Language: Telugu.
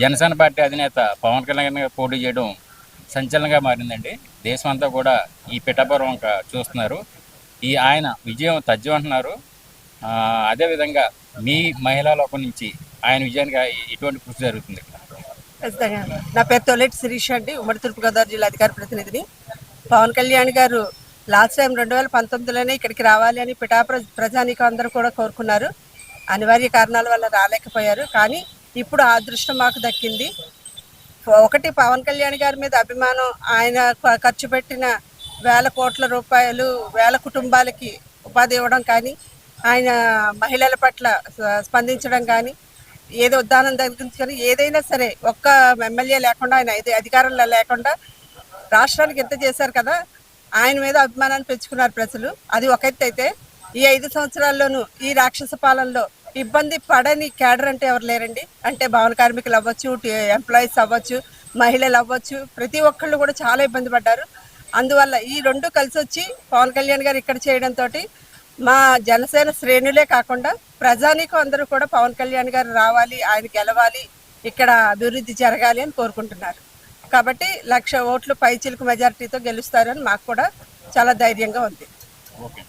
జనసేన పార్టీ అధినేత పవన్ కళ్యాణ్ గారు పోటీ చేయడం సంచలనంగా మారిందండి. దేశం అంతా కూడా ఈ పిఠాపురం చూస్తున్నారు. ఈ ఆయన విజయం తజ్జం అంటున్నారు. అదేవిధంగా మీ మహిళా లోకం నుంచి ఆయన విజయానికి ఎటువంటి కృషి జరుగుతుంది ఖచ్చితంగా. నా పేరు తొలెటి శిరీష్ అండి. ఉమ్మడి తూర్పుగోదావరి జిల్లా అధికార ప్రతినిధిని. పవన్ కళ్యాణ్ గారు లాస్ట్ టైం రెండు వేల పంతొమ్మిదిలోనే ఇక్కడికి రావాలి అని పిఠాపుర ప్రజానీకం అందరూ కూడా కోరుకున్నారు. అనివార్య కారణాల వల్ల రాలేకపోయారు. కానీ ఇప్పుడు ఆ అదృష్టం మాకు దక్కింది. ఒకటి పవన్ కళ్యాణ్ గారి మీద అభిమానం ఆయన ఖర్చు పెట్టిన వేల కోట్ల రూపాయలు వేల కుటుంబాలకి ఉపాధి ఇవ్వడం కానీ ఆయన మహిళల పట్ల స్పందించడం కానీ ఏదో ఉద్దానం తగ్గించుకొని ఏదైనా సరే ఒక్క ఎమ్మెల్యే లేకుండా ఆయన ఐదు అధికారంలో లేకుండా రాష్ట్రానికి ఎంత చేశారు కదా ఆయన మీద అభిమానాన్ని పెంచుకున్నారు ప్రజలు. అది ఒక ఎత్తు అయితే ఈ ఐదు సంవత్సరాల్లోనూ ఈ రాక్షస పాలనలో ఇబ్బంది పడని క్యాడర్ అంటే ఎవరు లేరండి. అంటే భవన కార్మికులు అవ్వచ్చు ఎంప్లాయీస్ అవ్వచ్చు మహిళలు అవ్వచ్చు ప్రతి ఒక్కళ్ళు కూడా చాలా ఇబ్బంది పడ్డారు. అందువల్ల ఈ రెండు కలిసి వచ్చి పవన్ కళ్యాణ్ గారు ఇక్కడ చేయడంతో మా జనసేన శ్రేణులే కాకుండా ప్రజానీకం అందరూ కూడా పవన్ కళ్యాణ్ గారు రావాలి ఆయన గెలవాలి ఇక్కడ అభివృద్ధి జరగాలి అని కోరుకుంటున్నారు. కాబట్టి లక్ష ఓట్లు పైచిలుకు మెజారిటీతో గెలుస్తారని మాకు కూడా చాలా ధైర్యంగా ఉంది. ఓకే.